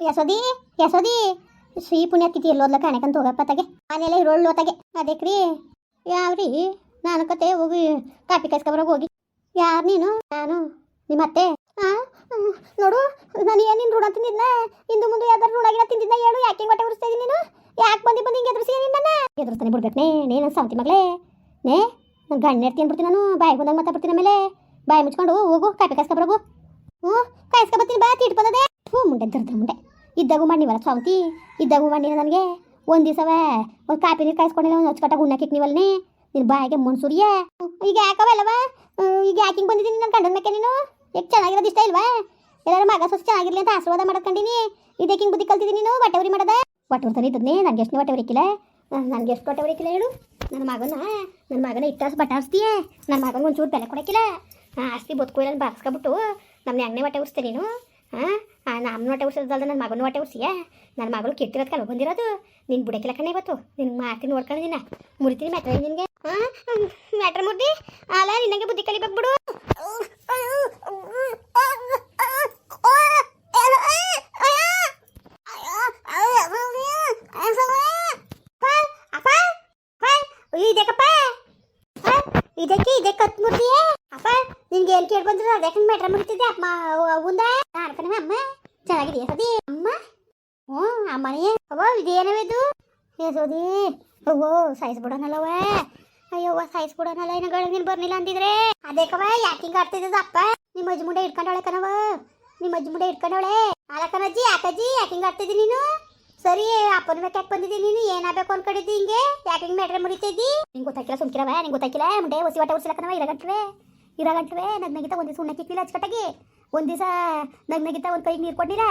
ಯಸೋದಿ ಯಸೋದಿ ಶ್ರೀ ಪುಣ್ಯತಿಥಿ ಎಲ್ಲೋದ್ಲ ಕಾಣಕಂತ ಹೋಗಪ್ಪ ತಗೆ ಮನೆಯಲ್ಲ ಇರೋಳ್ಳೋ ತಗೆ ಅದಕ್ರಿ? ಯಾವ್ರಿ? ನಾನು ಕತೆ ಹೋಗಿ ಕಾಪಿ ಕಾಯ್ಸ್ಕೊಬರೋಗಿ ಹೋಗಿ. ಯಾರು ನೀನು? ನಾನು. ನಿಮ್ಮ ಅತ್ತೆ? ಹ್ಮ್, ನೋಡು ನಾನು ಏನು ನಿನ್ನ ಋಣ ತಿಂದಿದ್ನ? ಇಂದು ಮುಂದೆ ಯಾವ್ದಾರು ಋಣಗಿನ ತಿಂದಿದ್ನ ಹೇಳು. ಯಾಕೆ ಹೊಟ್ಟೆ ಉರಿಸ್ತಾ ನೀನು? ಯಾಕೆ ಬಂದು ಬಂದು ಹಿಂಗೆ ಎದುರಿಸಿ ನಿನ್ನ ಎದುರಿಸ್ತಾನೆ ಬಿಡ್ಬೇಕು ನೀನು ನನ್ನ ಸಾವತಿ ಮಗಳೇ. ನೇ ನಾನು ಗಣ್ಣ ಎತ್ತಿ ಅಂದ್ಬಿಡ್ತೀನಿ ನಾನು. ಬಾಯಿ ಬಂದಾಗ ಮಾತಾಡ್ಬಿಡ್ತೀನಿ ಆಮೇಲೆ. ಬಾಯಿ ಮುಚ್ಕೊಂಡು ಹೋಗು ಕಾಪಿ ಕಾಯ್ಸ್ಕೊಬರೋಗು ಹ್ಞೂ ಕಾಯಿಸ್ಕೊಬತ್ತೀನಿ ಬಾ ತೀಟ್ ಬಂದದೆ. ಹ್ಞೂ ಮುಂಡೆ ದರ್ದ್ರ ಮುಂಡೆ ಇದ್ದಾಗೂ ಮಾಡಿವಲ್ಲ ಸ್ವಾಮತಿ? ಇದ್ದಾಗೂ ಮಾಡಿ ನನಗೆ? ಒಂದು ದಿವಸವೇ, ಒಂದು ಕಾಪಿ ನೀರು ಕಾಯಿಸ್ಕೊಂಡಿಲ್ಲ, ಒಂದು ಹಚ್ಕಟ್ಟಾಗ ಉಣ್ಣಕ್ಕೆ ನೀವಲ್ನೇ? ನಿನ್ನ ಬಾಯಿಗೆ ಮುನ್ಸೂರಿಯ ಈಗ ಯಾಕವಲ್ಲವ ಈಗ ಯಾಕಿಂಗ್ ಬಂದಿದ್ದೀನಿ ನನ್ನ ಗಂಡನ ಮೇಕೆ ನೀನು? ಎಕ್ ಚೆನ್ನಾಗಿರೋದು ಇಷ್ಟ ಇಲ್ವಾ? ಎಲ್ಲರೂ ಮಗ ಸ್ವಚ್ಛ ಚೆನ್ನಾಗಿರ್ಲಿ ಅಂತ ಆಶೀರ್ವಾದ ಮಾಡ್ಕೊಂಡಿನಿ ಇದಕ್ಕೆ ಹಿಂಗೆ ಬುದ್ಧಿ ಕಲ್ತಿದ್ದೀನಿ ನೀನು? ಬಟ್ಟೆ ಉರಿ ಮಾಡದ ಉರ್ತಾನೆ ಇದ್ದದ್ನೇ, ನನಗೆ ಎಷ್ಟು ಬಟ್ಟೆ ಹೊರಿಕಿಲ್ಲ ನನಗೆ ಎಷ್ಟು ಬಟ್ಟೆ ಹೊರಿಕಿಲ್ಲ ಹೇಳು? ನನ್ನ ಮಗನ ನನ್ನ ಮಗನ ಇಟ್ಟಾಸ್ ಬಟ್ಟೆ ಆರಿಸ್ತೀಯ ನನ್ನ ಮಗನ ಒಂಚೂರು ಬೆಲೆ ಕೊಡಕ್ಕಿಲ್ಲ? ಆಸ್ತಿ ಬದುಕು ಇಲ್ಲ ಬಾರಿಸ್ಕೊಬಿಟ್ಟು ನಮ್ಮ ಹೆಂಗನೇ ಹೊಟ್ಟೆ ಉರಿಸ್ತೆ ನೀನು? ಹಾಂ? ನಮ್ಮ ಹೊಟ್ಟೆ ಉರ್ಸೋದಲ್ದ ನನ್ನ ಮಗನ ಹೊಟ್ಟೆ ಉರ್ಸಿಯ? ನನ್ನ ಮಗಳು ಕೆಟ್ಟಿರೋದು ಕಲ್ ಬಂದಿರೋದು. ನೀನು ಬುಡಕ್ಕಿಲ್ಲ ಕಣೆ ಇವತ್ತು. ನಿನ್ನ ಮಾತಿ ನೋಡ್ಕೊಂಡು ನಿನ್ನ ಮುರಿತೀನಿ ಮ್ಯಾಟ್ರ, ನಿನಗೆ. ಹಾಂ? ಮ್ಯಾಟ್ರ್ ಮುರಿದಿ. ಅಲ್ಲ ನಿನಗೆ ಬುದ್ಧಿ ಕಲಿಬೇಕು ಬಿಡು. ಇದಕ್ಕೆ ಇದಕ್ಕೆ ಕತ್ ಮುರ್ದಿಯೇ ಅಪ್ಪ, ನಿನ್ಗೆ ಏನ್ ಕೇಳಿ ಬಂದ್ರು ಅದಕ್ಕೆ ಮ್ಯಾಟ್ರ ಮುಗಿತಿದ್ದೆ ಅಪ್ಪ ಅವಂದ ಕಣವ ಅಮ್ಮ. ಚೆನ್ನಾಗಿದೆಯಾ ಸದಿ ಅಮ್ಮ. ಹ್ಞೂ ಅಮ್ಮನೇ. ಅವ್ವ, ಇದೇನವಿದು? ಸೋದಿ ಅವ್ವೋ ಸಾಯಿಸ್ಬಿಡೋನಲ್ಲವ ಅಯ್ಯವ್ವ, ಸಾಯಿಸ್ಬಿಡೋನಲ್ಲ. ಇನ್ನು ಗಳ ನೀನು ಬರ್ಲಿಲ್ಲ ಅಂದಿದ್ರೆ. ಅದೇಕವ ಯಾಕಿಂಗ್ ಆಡ್ತಿದ್ದದ ಅಪ್ಪ? ನಿಮ್ಮ ಅಜ್ಜಿ ಮುಂಡೆ ಇಟ್ಕೊಂಡವಳೆ ಕಣವ ನಿಮ್ಮ ಅಜ್ಜಿ ಮುಂಡೆ ಇಟ್ಕೊಂಡವಳೆ ಅಲ್ಲ ಕಣಜ್ಜಿ, ಯಾಕಜ್ಜಿ ಯಾಕಿಂಗ್ ಆಡ್ತಿದ್ದಿ ನೀನು? ಸರಿ, ಅಪ್ಪನ ಬೇಕು ಯಾಕೆ ಬಂದಿದ್ದಿ ನೀನು. ಏನಾಗಬೇಕು ಅನ್ಕೊಂಡಿದ್ದಿ ಹಿಂಗೆ? ಯಾಕಿಂಗ್ ಮ್ಯಾಟ್ರೆ ಮುರಿತಿದ್ದಿ? ನಿಂಗೆ ಗೊತ್ತಾಕಿಲ್ಲ ಸುಮ್ಕಿರವ. ನಿಂಗೆ ಗೊತ್ತಾಕಿಲ್ಲ ಮುಂಡೆ ಹೊಸಿ ಹೊಟ್ಟೆ ಉರ್ಸಿಲ್ಲ ಕಣವ ಇರಗಂಟ್ರೆ ನನ್ನ ಒಂದು ಸುಣ್ಣ ಉಣ್ಣಕ್ಕೆ ಇಕ್ಕಿಲ್ಲ ಅಚ್ಚಕಟ್ಟಾಗಿ. ಒಂದು ದಿವಸ ನಗ್ನಗಿತ ಒಂದು ಕೈಗೆ ನೀರು ಕೊಟ್ಟಿಲ್ಲ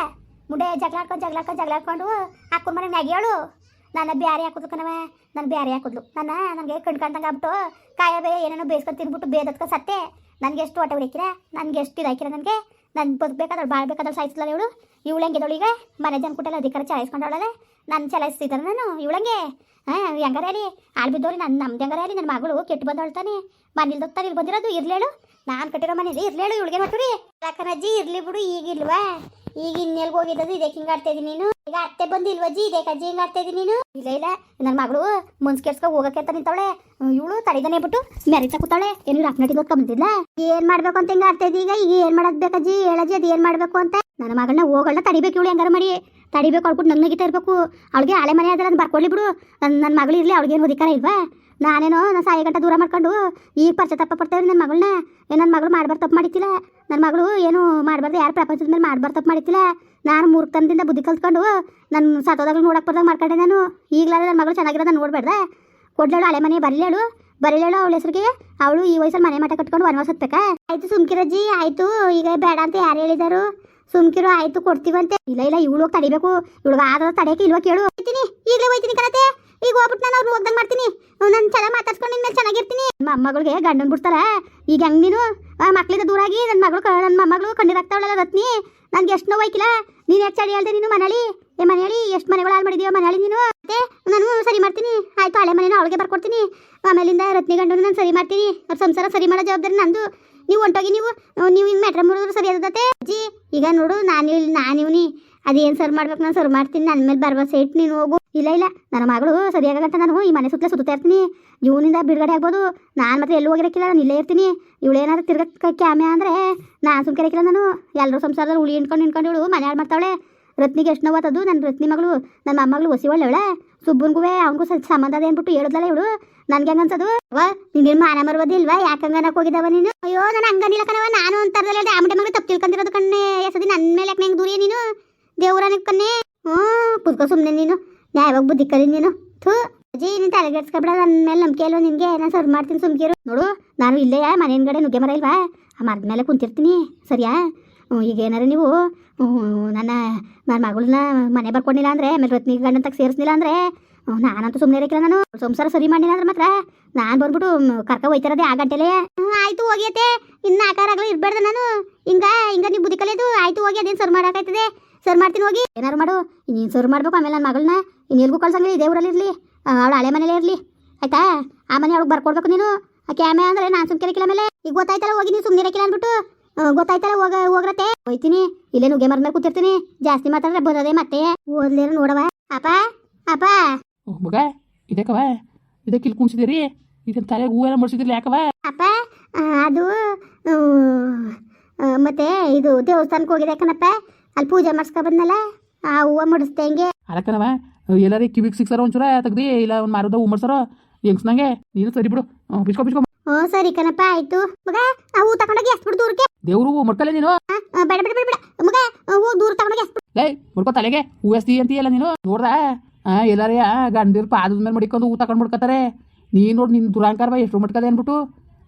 ಮುಂಡೆ ಜಗಳ ಜಗಳಾಡ್ಕೊಂಡು ಜಗಳ ಆಡ್ಕೊಂಡು ಜಗಳ ಆಡ್ಕೊಂಡು ಹಾಕೊಂಡು ಮನೆ ಮ್ಯಾಗಿ ನನ್ನ ಬ್ಯಾರೆ ಹಾಕಿದ್ಲು ಕಣವ ನಾನು ಬ್ಯಾರೆ ಹಾಕಿದ್ಲು ನನ್ನ ನನಗೆ ಕಣ್ ಕಾಣ್ದಂಗೆ ಆಗ್ಬಿಟ್ಟು ಕಾಯ ಬೇ ಏನೇನೋ ಬೇಯಿಸ್ಕೊಂಡು ತಿನ್ಬಿಟ್ಟು ಬೇದತ್ಕ ಸತ್ತೆ. ನನಗೆ ಎಷ್ಟು ಹೊಟ್ಟೆ ಹೊಡಿಕಿರ ನನಗೆ ಎಷ್ಟು ಇದಾಕಿರ ನನಗೆ? ನಾನು ಬದುಕಬೇಕಾದ್ರೆ ಬಾಳ್ಬೇಕಾದ್ರೆ ಸಾಯಿಸ್ಲಲ್ಲ ಇವಳು? ಇವಳು ಹೆಂಗಿದಳು ಈಗ? ಮನೆ ಜನ ಕುಟ್ಟೆಲ್ಲ ಅಧಿಕಾರ ಚಲಾಯಿಸ್ಕೊಂಡವಳಲ್ಲ ನಾನು ಚಲಾಯಿಸ್ತಿದ್ದಾನೆ ನಾನು. ಇವಳಂಗೆ ಹಾಂ, ಹೆಂಗಾರ ಹೇಳಿ ಆಳ್ ಬಿದ್ದವ್ರಿ ನನ್ನ ನಮ್ದು ಹೆಂಗಾರ ನನ್ನ ಮಗಳು ಕೆಟ್ಟು ಬಂದವಳ್ತಾನೆ ಮನೇಲಿ ಇಲ್ಲಿ ಬಂದಿರೋದು, ಇರ್ಲೇಳು. ನಾನು ಕಟ್ಟಿರೋ ಮನೇಲಿ ಇರ್ಲೇಳು ಇವಳಿಗೆ ಮಾಡ್ತೀರಿ ಅಜ್ಜಿ, ಇರ್ಲಿ ಬಿಡು, ಈಗ ಇಲ್ವಾ? ಈಗ ಇನ್ನೆಲ್ಗೆ ಹೋಗಿದ್ದು ಇದಕ್ಕೆ ಹಿಂಗೆ ಆಡ್ತಾ ಇದೀನಿ ನೀನು. ಈಗ ಅತ್ತೆ ಬಂದಿಲ್ವಜ್ಜಿ ಇದಕ್ಕೆ ಅಜ್ಜಿ? ಹಿಂಗ ಆಡ್ತಾ ಇದೀನಿ ನೀನು. ಇಲ್ಲ ಇಲ್ಲ ನನ್ನ ಮಗಳು ಮುನ್ಸ್ ಕೆಡ್ಸ್ಕೊ ಹೋಗಕ್ಕೆ ಅಂತ ನಿಂತವಳೆ. ಇವಳು ತಡಿದಾನೆ ಬಿಟ್ಟು ಮ್ಯಾರಿ ಕೂತಾಳೆ ಏನು ರಾಪ್ನಟಿಗೆ ಬಂದಿಲ್ಲ ಏನ್ ಮಾಡ್ಬೇಕು ಅಂತ ಹಿಂಗೆ ಆಡ್ತಾ ಇದೀಗ ಈಗ? ಏನ್ ಮಾಡೋದ್ ಬೇಕಜ್ಜಿ ಹೇಳಜ್ಜಿ ಅದು ಏನ್ ಮಾಡ್ಬೇಕು ಅಂತ. ನನ್ನ ಮಗಳನ್ನ ಹೋಗಲ್ಲ, ತಡಿಬೇಕು ಇವಳು ಹೆಂಗಾರ ಮಾಡಿ. ತಡಿಬೇಕು ಅವ್ಳ್ಬಿಟ್ಟು ನಗ್ನಗಿತಾ ಇರ್ಬೇಕು. ಅವಳಿಗೆ ಹಳೆ ಮನೆ ಆದ್ರೆ ಅದನ್ನ ಬರ್ಕೊಳ್ಳಿ ಬಿಡು. ನನ್ನ ಮಗಳು ಇರಲಿ, ಅವಳಿಗೆ ಏನು ಅಧಿಕಾರ ಇಲ್ವಾ? ನಾನೇನೋ ನಾನು ಸಾಯಿ ಗಂಟೆ ದೂರ ಮಾಡ್ಕೊಂಡು ಈಗ ಪರಿಚಯ ತಪ್ಪ ಪಡ್ತೇವೆ ನನ್ನ ಮಗಳನ್ನ ನನ್ನ ಮಗಳು ಮಾಡ್ಬಾರ್ದು ತಪ್ಪು ಮಾಡಿತ್ತಿಲ್ಲ. ನನ್ನ ಮಗಳು ಏನು ಮಾಡಬಾರ್ದು, ಯಾರು ಪ್ರಪಂಚದ ಮೇಲೆ ಮಾಡ್ಬಾರ್ದು ತಪ್ಪು ಮಾಡಿತ್ತಿಲ್ಲ. ನಾನು ಮೂರ್ಖತನದಿಂದ ಬುದ್ಧಿ ಕಲ್ತ್ಕೊಂಡು ನನ್ನ ಸತೋದಾಗ ನೋಡಕ್ಕೆ ಬರ್ದಾಗ ಮಾಡ್ಕೊಂಡೆ ನಾನು. ಈಗಲಾದ್ರೆ ನನ್ನ ಮಗಳು ಚೆನ್ನಾಗಿರೋದ ನೋಡ್ಬೇಡ್ದೆ. ಕೊಡ್ಲೇಳು ಹಳೆ ಮನೆ, ಬರಲೇಳು. ಬರಲೇಳು ಅವಳ ಹೆಸರಿಗೆ. ಅವಳು ಈ ವಯಸ್ಸಲ್ಲಿ ಮನೆ ಮಠ ಕಟ್ಕೊಂಡು ವನವಾಸ ಹತ್ಬೇಕಾ. ಆಯಿತು ಸುಮ್ಕಿರಜ್ಜಿ, ಆಯಿತು. ಈಗ ಬೇಡ ಅಂತ ಯಾರು ಹೇಳಿದಾರು? ಸುಮ್ಕಿರು, ಆಯಿತು, ಕೊಡ್ತೀವಂತೆ. ಇಲ್ಲ ಇಲ್ಲ, ಇವಳು ತಡಿಬೇಕು. ಇವಳಿಗೆ ಆದ ತಡೆಯಕ್ಕೆ ಇಲ್ವಾ ಕೇಳು. ಹೋಯ್ತೀನಿ ಈಗಲೇ ಹೋಯ್ತೀನಿ ಕಣತೆ. ಈಗ ಹೋಗ್ಬಿಟ್ಟು ನಾನು ಅವ್ರು ಹೋಗ್ದಂಗೆ ಮಾಡ್ತೀನಿ. ನಾನು ಚೆನ್ನಾಗಿ ಮಾತಾಡ್ಸ್ಕೊಂಡು ನಿನ್ನ ಚೆನ್ನಾಗಿರ್ತೀನಿ. ಮೊಮ್ಮಗಳಿಗೆ ಮಗಳಿಗೆ ಗಂಡನ್ ಬಿಡ್ತಾರ ಈಗ ಹೆಂಗ್ ನೀನು? ಆ ಮಕ್ಳಿಂದ ದೂರ ಆಗಿ ನನ್ನ ಮಗಳು ನನ್ನ ಮೊಮ್ಮಗಳು ಕಣ್ಣೀರಾಗ್ತಾವಳಲ್ಲ ರತ್ನಿ. ನನ್ಗೆ ಎಷ್ಟು ನೋವಾಯ್ಕಿಲ್ಲ ನೀನು ಎಷ್ಟು ಚಳಿ ಹೇಳ್ದೆ ನೀನು ಮನೇಲಿ? ಏ ಮನೇಲಿ, ಎಷ್ಟು ಮನೆಗಳು ಹಾಳು ಮಾಡಿದೀವ ಮನೇಲಿ ನೀನು? ಮತ್ತೆ ನಾನು ಸರಿ ಮಾಡ್ತೀನಿ. ಆಯ್ತು, ಹಳೆ ಮನೇನ ಅವಳಿಗೆ ಬರ್ಕೊಡ್ತೀನಿ. ಆಮೇಲಿಂದ ರತ್ನಿ ಗಂಡನ ನಾನು ಸರಿ ಮಾಡ್ತೀನಿ. ಅವ್ರ ಸಂಸಾರ ಸರಿ ಮಾಡೋ ಜವಾಬ್ದಾರಿ ನಂದು. ನೀವು ಹೊಂಟೋಗಿ ನೀವು ನೀವು ಹಿಂಗೆ ಮೆಟ್ರ ಮುರಿದ್ರು ಸರಿ ಆದತೆ ಅಜ್ಜಿ, ಈಗ ನೋಡು, ನಾನು ಇಲ್ಲಿ ನಾನು ಇವನಿ. ಅದೇನು ಸರ್ ಮಾಡ್ಬೇಕು ನಾನು ಸರ್ ಮಾಡ್ತೀನಿ. ನನ್ನ ಮೇಲೆ ಭರವಸೆ ಇಟ್ಟು ನೀನು ಹೋಗು. ಇಲ್ಲ ಇಲ್ಲ. ನನ್ನ ಮಗಳು ಸರಿಯಾಗಂತ ನಾನು ಈ ಮನೆ ಸುತ್ತಲೇ ಸುತ್ತಾ ಇರ್ತೀನಿ. ಇವನಿಂದ ಬಿಡುಗಡೆ ಆಗ್ಬೋದು. ನಾನು ಮಾತ್ರ ಎಲ್ಲೂ ಹೋಗಿರಕ್ಕಿಲ್ಲ ನಾನು ಇಲ್ಲೇ ಇರ್ತೀನಿ. ಇವಳೇನಾದ್ರು ತಿರ್ಗಕ್ಕೆ ಕ್ಯಾಮೆ ಅಂದರೆ ನಾನು ಸುಮ್ಮನೆ ಕೆರೆಕಿಲ್ಲ ನಾನು. ಎಲ್ಲರೂ ಸಂಸಾರದಲ್ಲಿ ಉಳಿ ಹಿಂಡ್ಕೊಂಡು ನಿಂತ್ಕೊಂಡು ಇವಳು ಮನೆ ಹಾಳು ಮಾಡ್ತಾವಳೆ. ರತ್ನಿಗೆ ಎಷ್ಟು ನೋವತ್ತದು ನನ್ನ ರತ್ನಿ ಮಗಳು ನನ್ನ ಮೊಮ್ಮಗಳು ಒಳ್ಳೆ ಒಳ್ಳೆವಳೆ. ಸುಬ್ಬನ್ಗೂ ಅವನಿಗೂ ಸ್ವಲ್ಪ ಸಂಬಂಧ ಅದೇ ಅಂದ್ಬಿಟ್ಟು ಇವಳು. ನನಗೆ ಹೆಂಗ್ ಅನ್ಸದು? ವಾ ನಿನ್ನ ಮಾನ ಮರ್ಬೋದಿಲ್ವಾ ಯಾಕೆ ಹಂಗನಕ್ಕೆ ಹೋಗಿದ್ದಾವ ನೀನು? ಅಯ್ಯೋ, ನಾನು ಹಂಗನಿಲ್ಲ ಕಣವ ನಾನು ಅಂತಾರದಲ್ಲ ಆಮಡೆ ಮಗಳು ತಪ್ಪು ತಿಳ್ಕೊಂಡಿರೋದು ಕಣ್ಣೆ. ಎಸದಿ ನನ್ನ ಮೇಲೆ ಯಾಕೆ ದೂರಿಯ ನೀನು? ದೇವ್ರನ ಕಣ್ಣೆ. ಹ್ಞೂ ಕುದ್ಕೋ ಸುಮ್ಮನೆ ನೀನು. ನ್ಯಾಯವಾಗಿ ಬುದ್ಧಿ ಕಲಿ ನೀನು? ಥೂ, ಅಜ್ಜಿ, ನೀನು ತಲೆಗೆಡ್ಸ್ಕೊಬೇಡ ನನ್ನ ಮೇಲೆ ನಂಬಿಕೆ ಅಲ್ವ ನಿನಗೆ ನಾನು ಸರ್ವ್ ಮಾಡ್ತೀನಿ ಸುಮ್ಕಿರು. ನೋಡು, ನಾನು ಇಲ್ಲೇ ಮನೆ ಹಿಂದ್ಗಡೆ ನುಗ್ಗೆ ಮರ ಇಲ್ವಾ? ಆ ಮರದ ಮೇಲೆ ಕುಂತಿರ್ತೀನಿ, ಸರಿಯಾ? ಈಗ ಏನಾರು ನೀವು ನನ್ನ ನನ್ನ ಮಗಳನ್ನ ಮನೆ ಬರ್ಕೊಂಡಿಲ್ಲ ಅಂದರೆ, ಆಮೇಲೆ ರತ್ನಿ ಗಂಡನ ತಗ ಸೇರಿಸ್ಲಿಲ್ಲ ಅಂದರೆ ನಾನಂತೂ ಸುಮ್ಮನೆ ಇರಕ್ಕಿಲ್ಲ ನಾನು. ಸಂಸಾರ ಸರಿ ಮಾಡಿಲ್ಲ ಅಂದ್ರೆ ಮಾತ್ರ, ನಾನು ಬಂದ್ಬಿಟ್ಟು ಕರ್ಕ ಹೋಯ್ತಿರೋದೆ ಆ ಗಂಟೆಲೇ. ಆಯ್ತು ಹೋಗ್ಯತೆ ಇನ್ನು ಆಕಾರಾಗಲು ಇರ್ಬೇಡ್ದ ನಾನು. ಹಿಂಗ ಹಿಂಗ ನೀವು ಬುದ್ಧಿ ಕಲಿಯೋದು, ಆಯಿತು ಹೋಗಿ ಅದೇನು ಸರ್ ಮಾಡೋಕ್ಕಾಯ್ತದೆ ಸರ್ ಮಾಡ್ತೀನಿ ಹೋಗಿ. ಏನಾರು ಮಾಡು. ನೀನು ಸರ್ ಮಾಡ್ಬೇಕು ಆಮೇಲೆ ನನ್ನ ಮಗಳನ್ನ ಇನ್ನೆಲ್ಗೂ ಕಳ್ಸಂಗಿಲ್ಲ ಇದೇ ಊರಲ್ಲಿ ಇರಲಿ. ಅವಳು ಹಳೆ ಮನೇಲೇ ಇರಲಿ. ಆಯ್ತಾ? ಆ ಮನೆ ಅವಳಿಗೆ ಬರ್ಕೊಡ್ಬೇಕು ನೀನು. ಆಕೆ ಆಮೇಲೆ ಅಂದರೆ ನಾನು ಸುಮ್ಮನೆ ಇರಕ್ಕಿಲ್ಲ ಆಮೇಲೆ. ಈಗ ಗೊತ್ತಾಯ್ತಲ್ಲ ಹೋಗಿ ನೀನು ಸುಮ್ಮನೆ ಇರಕ್ಕಿಲ್ಲ ಅಂದ್ಬಿಟ್ಟು. ಗೊತ್ತಾಯ್ತಲ್ಲ ಹೋಗ ಹೋಗ್ರತೆ ಹೋಯ್ತೀನಿ. ಇಲ್ಲೇ ನುಗ್ಗೆ ಮರದ ಮೇಲೆ ಕೂತಿರ್ತೀನಿ. ಜಾಸ್ತಿ ಮಾತಾಡ್ರೆ ಬರೋದೇ ಮತ್ತೆ. ಓದ್ಲೇನು ನೋಡವ ಅಪ್ಪ ಅಪ್ಪ. ಮಗ ಇದಕ್ಕವ? ಇದಕ್ಕೆ ಇಲ್ಲಿ ಕುಣಿಸಿದಿರಿ ಇದನ್ನ ತಲೆ ಹೂವೆಲ್ಲ ಮಡ್ಸಿದ್ರಿ ಯಾಕವ? ಅಪ್ಪ ಅದು ಮತ್ತೆ ಇದು ದೇವಸ್ಥಾನಕ್ಕೆ ಹೋಗಿದೆ ಕಣಪ್ಪ. ಅಲ್ಲಿ ಪೂಜೆ ಮಾಡಿಸ್ಕೊ ಬಂದ್ನಲ್ಲ? ಆ ಹೂವು ಮುಡಿಸ್ದೆ ಹೆಂಗೆ? ಅದಕ್ಕನವ ಎಲ್ಲಾರೇ ಕಿವಿಗೆ ಸಿಕ್ಸಾರ ಒಂಚೂರ ತೆಗ್ದಿ ಇಲ್ಲ ಒಂದು ಮಾರದ ಹೂ ಮಾಡ್ಸಾರ ಹೆಂಗ್ಸ್ನಂಗೆ ನೀನು ಸರಿ ಬಿಡು. ಬಿಸ್ಕೊ ಬಿಸ್ಕೊ ಓ ಸರಿ ಕಣಪ್ಪ ಆಯ್ತು. ಮಗ ಆ ಹೂ ತಗೊಂಡೋಗಿ ಬಿಡು ದೂರಕ್ಕೆ. ದೇವ್ರು ಮಡ್ಕಲ್ಲ ನೀನು? ಆ, ಆ, ಬೇಡ ಬೇಡ ಬೇಡ ಬೇಡ. ಮಗ ಆ, ಹೂ ದೂರ ತಗೊಂಡೋಗಿ ಎಷ್ಟು ಲೇ ಮುಡ್ಕೊ ತಲೆಗೆ. ಹೂ ಎಸ್ತಿ ಅಂತೀಯಲ್ಲ ನೀನು? ನೋಡ್ದ? ಆ ಎಲ್ಲಾರೇ ಗಂಡಿರ್ ಪಾದದ ಮೇಲೆ ಮಡಿಕೊಂಡು ಹೂ ತಗೊಂಡು ಮುಡ್ಕತಾರೆ. ನೀನು ನೋಡಿ ನಿನ್ನ ದುರಾಂಕಾರ ಎಷ್ಟು ಮುಡ್ಕದೆ ಅನ್ಬಿಟ್ಟು.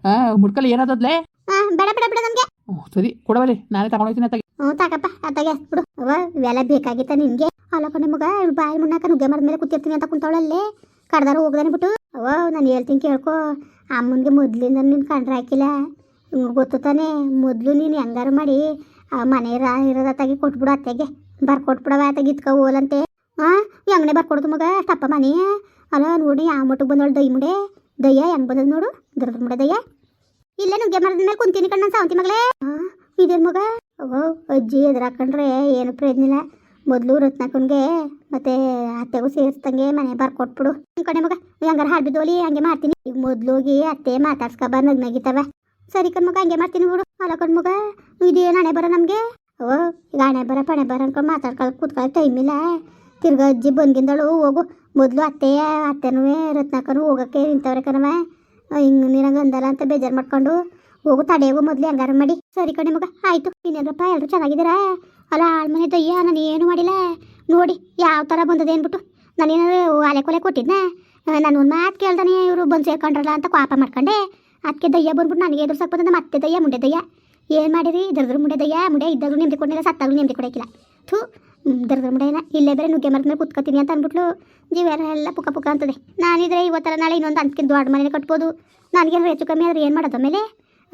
ಆ ಮುಡ್ಕಲ್ಲ ಏನಾದದ್ಲೇ ಆ, ಬೇಡ ಬೇಡ ಬೇಡ ನಮಗೆ. ಸರಿ ಕೊಡವಲ್ಲಿ. ನಾನೇ ತಗೊಂಡೋಗ್ತೀನಿ ಅತ್ತಾಗೆ ಹ್ಞೂ ತಾಕಪ್ಪ ಅತ್ತಾಗ ಬಿಡು. ಅವ ಇವೆಲ್ಲ ಬೇಕಾಗಿತ್ತ ನಿನ್ಗೆ. ಅಲ್ಲಪ್ಪ ನಿಮಗೆ ಬಾಯಿ ಮುನ್ನಾಕ ನುಗ್ಗೆ ಮರದ ಮೇಲೆ ಕೂತಿರ್ತೀನಿ ಅಂತ ಕುಂತವಳಲ್ಲೇ. ಕಡ್ದಾರ ಹೋಗ್ದಾನೆ ಬಿಟ್ಟು. ಅವ, ನಾನು ಹೇಳ್ತೀನಿ ಕೇಳ್ಕೊ, ಅಮ್ಮನಿಗೆ ಮೊದ್ಲಿಂದ ನೀನು ಕಂಡ್ರೆ ಹಾಕಿಲ್ಲ. ಗೊತ್ತು ತಾನೇ, ಮೊದಲು ನೀನು ಹೆಂಗಾರು ಮಾಡಿ, ಆ ಮನೆ ರಾ ಇರೋದತ್ತಾಗಿ ತಾಗಿ ಕೊಟ್ಬಿಡು ಅತ್ತೆಗೆ ಬರ್ಕೊಟ್ಬಿಡವ ಅತ್ತಾಗ ಇತ್ಕ ಹೋಲಂತೆ. ಹಾಂ ಹೆಂಗನೆ ಬರ್ಕೊಡ್ದು ಮಗ, ಅಷ್ಟಪ್ಪ ಮನೆ. ಅಲ್ಲ, ನೋಡಿ, ಆ ಮಟ್ಟಿಗೆ ಬಂದವಳು ದೈ ಮುಡೆ ದಯ್ಯ, ಹೆಂಗ್ ಬಂದದ ನೋಡು. ದರ್ದ ಮುಡೆ ದಯ್ಯ. ಇಲ್ಲೇ ನುಗ್ಗೆ ಮರದ ಮೇಲೆ ಕುಂತೀನಿ ಕಣ್ಣ ಸಾವಂತಿ ಮಗಳೇ. ಹಾಂ ಇದೇನು ಮಗ? ಅಜ್ಜಿ ಎದುರಾಕೊಂಡ್ರೆ ಏನು ಪ್ರಯೋಜನ ಇಲ್ಲ. ಮೊದಲು ರತ್ನಾಕನ್ಗೆ ಮತ್ತೆ ಅತ್ತೆಗೂ ಸೇರಿಸ್ದಂಗೆ ಮನೆ ಬರ್ಕೊಟ್ಬಿಡು ಕಡೆ ಮಗ ಹಂಗಾರ ಹಾಡು ಬಿದ್ದೋಲಿ ಹಂಗೆ ಮಾಡ್ತೀನಿ. ಈಗ ಮೊದ್ಲು ಹೋಗಿ ಅತ್ತೆ ಮಾತಾಡ್ಸ್ಕೊಬ ನಗ್ನಗಿತವ ಸರಿ ಕಣ್ ಮಗ, ಹಂಗೆ ಮಾಡ್ತೀನಿ ಬಿಡು ಅಲ್ಲ ಕಣ್ ಮಗ, ಇದೇನು ಹಣೆ ಬರ ನಮಗೆ? ಓ ಈಗ ಹಣೆ ಬರ, ಪಣೆ ಬರ ಅನ್ಕೊಂಡು ಮಾತಾಡ್ಕೊಳ್ಳೋಕೆ ಕೂತ್ಕೊಳ್ಳೋ ಟೈಮ್ ಇಲ್ಲ. ತಿರ್ಗಾ ಅಜ್ಜಿ ಬಂದ್ಗಿಂದಳು ಹೋಗು. ಮೊದಲು ಅತ್ತೆ, ಅತ್ತೆನೂ ರತ್ನಾಕನು ಹೋಗಕ್ಕೆ ನಿಂತವ್ರೆ ಕಣವ ಹಿಂಗೆ ನಿನಗೆ ಅಂದಲ್ಲ ಅಂತ ಬೇಜಾರು ಮಾಡ್ಕೊಂಡು. ಹೋಗು ತಡೆಯೋಗು ಮೊದಲು ಹೆಂಗಾರ ಮಾಡಿ. ಸರಿ ಕಣೆ ಮಗ, ಆಯಿತು. ಇನ್ನೇನಪ್ಪ ಎಲ್ಲರೂ ಚೆನ್ನಾಗಿದ್ದೀರಾ? ಅಲ್ಲ ಆಳ್ಮನೆ ದಯ್ಯ, ನಾನು ಏನು ಮಾಡಿಲ್ಲ. ನೋಡಿ, ಯಾವ ಥರ ಬಂದದೆ ಅಂದ್ಬಿಟ್ಟು. ನಾನೇನಾದ್ರು ಅಲೆ ಕೊಲೆ ಕೊಟ್ಟಿದ್ನ? ನಾನು ಒಂದು ಮಾತು ಕೇಳ್ದಾನೆ ಇವರು ಬಂದು ಸೇರ್ಕೊಂಡ್ರಲ್ಲ ಅಂತ ಕೋಪ ಮಾಡ್ಕೊಂಡೆ. ಅದಕ್ಕೆ ದಯ್ಯ ಬಂದ್ಬಿಟ್ಟು ನನಗೆ ಎದುರ್ಸಕ್ಕೆ ಬಂದ ಮತ್ತೆ ದಯ್ಯ ಮುಂಡೆ ದಯ್ಯ. ಏನು ಮಾಡಿರಿ? ದರ್ದ್ರ ಮುಂಡೆ ದಯ್ಯ ಮುಂಡೆ ಇದ್ದಾಗಲೂ ನೆಮ್ಮದಿ ಕೊಡಲಿಲ್ಲ ಸತ್ತಾಗಲೂ ನೆಮ್ಮದಿ ಕೊಡೋಕ್ಕಿಲ್ಲ ಥೂ ದರ್ದ್ರ ಮುಂಡೆನ ಇಲ್ಲೇ. ಬೇರೆ ನುಗ್ಗೆ ಮರದ ಮೇಲೆ ಕುತ್ಕೋತೀನಿ ಅಂತ ಅಂದ್ಬಿಟ್ಲು. ಜೀವನ ಎಲ್ಲ ಪುಕ್ಕ ಪುಕ್ಕ ಅಂತದೆ. ನಾನಿದ್ರೆ ಇವತ್ತರ ನಾಳೆ ಇನ್ನೊಂದು ಅಂತ್ಕಿಂತ ದೊಡ್ಡ ಮನೆ ಕಟ್ಬೋದು. ನನಗೇನು ಹೆಚ್ಚು ಕಮ್ಮಿ ಆದ್ರೆ ಏನು ಮಾಡೋದು ಆಮೇಲೆ?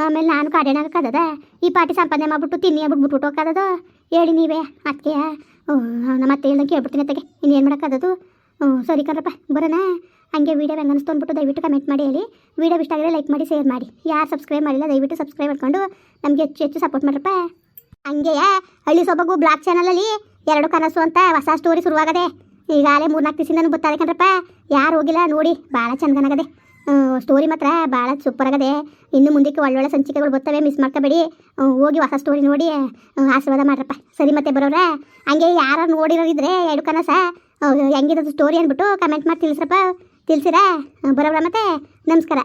ಆಮೇಲೆ ನಾನು ಕಾಡೇನಾಗಕ್ಕದ ಈ ಪಾಟಿ ಸಂಪಾದನೆ ಮಾಡ್ಬಿಟ್ಟು ತಿನ್ನಿ ಬಿಟ್ಬಿಟ್ಟು ಕದದು. ಹೇಳಿ ನೀವೇ ಅದಕ್ಕೆ ನಮ್ಮ ಅತ್ತೆ ಹೇಳ್ದಂಗೆ ಕೇಳ್ಬಿಡ್ತೀನಿ ಅತ್ತೆಗೆ. ಇನ್ನೇನು ಮಾಡೋಕ್ಕದದು ಹ್ಞೂ ಸರಿ ಕಣಪ್ಪ ಬರೋಣ. ಹಂಗೆ ವೀಡಿಯೋ ಹೆಂಗೆ ಅನಿಸ್ತು ಅಂದ್ಬಿಟ್ಟು ದಯವಿಟ್ಟು ಕಮೆಂಟ್ ಮಾಡಿ ಹೇಳಿ. ವೀಡಿಯೋ ಇಷ್ಟ ಆಗಿದ್ರೆ ಲೈಕ್ ಮಾಡಿ ಶೇರ್ ಮಾಡಿ. ಯಾರು ಸಬ್ಸ್ಕ್ರೈಬ್ ಮಾಡಿಲ್ಲ, ದಯವಿಟ್ಟು ಸಬ್ಸ್ಕ್ರೈಬ್ ಮಾಡ್ಕೊಂಡು ನಮಗೆ ಹೆಚ್ಚು ಹೆಚ್ಚು ಸಪೋರ್ಟ್ ಮಾಡ್ರಪ್ಪ. ಹಂಗೆಯ ಹಳ್ಳಿ ಸೊಬಗು ಬ್ಲಾಕ್ ಚಾನಲಲ್ಲಿ ಎರಡು ಕನಸು ಅಂತ ಹೊಸ ಸ್ಟೋರಿ ಶುರುವಾಗದೆ. ಈಗಾಗಲೇ ಮೂರ್ನಾಲ್ಕು ದಿವಸದಿಂದ ಬರ್ತಾರೆ ಕಣ್ರಪ್ಪ. ಯಾರು ಹೋಗಿಲ್ಲ ನೋಡಿ ಭಾಳ ಚಂದನಾಗದೆ. ಸ್ಟೋರಿ ಮಾತ್ರ ಭಾಳ ಸೂಪರ್ ಆಗದೆ ಇನ್ನು ಮುಂದಕ್ಕೆ ಒಳ್ಳೊಳ್ಳೆ ಸಂಚಿಕೆಗಳು ಬರ್ತವೆ ಮಿಸ್ ಮಾಡ್ಕೋಬೇಡಿ. ಹೋಗಿ ಹೊಸ ಸ್ಟೋರಿ ನೋಡಿ ಆಶೀರ್ವಾದ ಮಾಡ್ರಪ್ಪ. ಸರಿ ಮತ್ತೆ ಬರೋರ ಹಂಗೆ ಯಾರು ನೋಡಿರೋರಿದ್ರೆ ಎರಡು ಕನಸ. ಹೆಂಗಿರೋದು ಸ್ಟೋರಿ ಅಂದ್ಬಿಟ್ಟು ಕಮೆಂಟ್ ಮಾಡಿ ತಿಳಿಸ್ರಪ್ಪ. ತಿಳಿಸಿರಾ? ಬರೋಬ್ರ ಮತ್ತೆ? ನಮಸ್ಕಾರ.